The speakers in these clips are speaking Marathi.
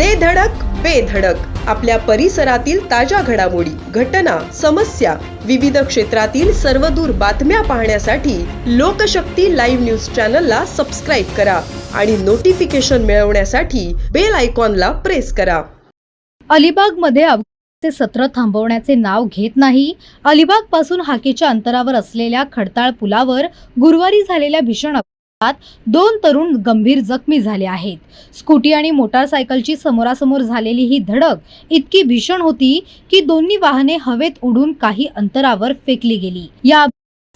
दे धडक बेधडक आपल्या परिसरातील ताज्या घडामोडी घटना समस्या विविध क्षेत्रातील सर्वदूर बातम्या पाहण्यासाठी लोकशक्ती लाईव्ह न्यूज चॅनलला सबस्क्राईब करा आणि नोटिफिकेशन मिळवण्यासाठी बेल आयकॉनला प्रेस करा. अलिबागमध्ये ते सत्र थांबवण्याचे नाव घेत नाही. अलिबागपासून हाकेच्या अंतरावर असलेल्या खडताळ पुलावर गुरुवारी झालेल्या भीषण दोन तरुण गंभीर जखमी झाले आहेत. स्कूटी आणि मोटारसायकलची समोरासमोर झालेली ही धडक इतकी भीषण होती की दोन्ही वाहने हवेत उडून काही अंतरावर फेकली गेली. या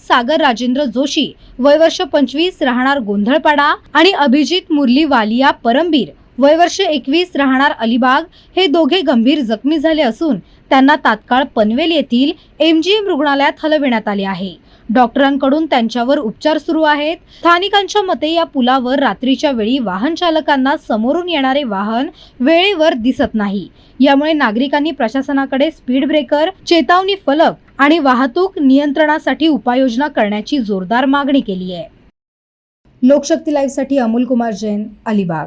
सागर राजेंद्र जोशी वयवर्ष पंचवीस राहणार गोंधळपाडा आणि अभिजित मुरली वालिया परमबीर वयवर्ष एकवीस राहणार अलिबाग हे दोघे गंभीर जखमी झाले असून त्यांना तात्काळ पनवेल येथील एमजीएम रुग्णालयात हलविण्यात आले आहे. डॉक्टरांकडून त्यांच्यावर उपचार सुरू आहेत. स्थानिकांच्या मते या पुलावर रात्रीच्या वेळी वाहन चालकांना समोरून येणारे वाहन वेळेवर दिसत नाही. यामुळे नागरिकांनी प्रशासनाकडे स्पीड ब्रेकर चेतावणी फलक आणि वाहतूक नियंत्रणासाठी उपाययोजना करण्याची जोरदार मागणी केली आहे. लोकशक्ती लाईव्हसाठी अमोल कुमार जैन अलिबाग.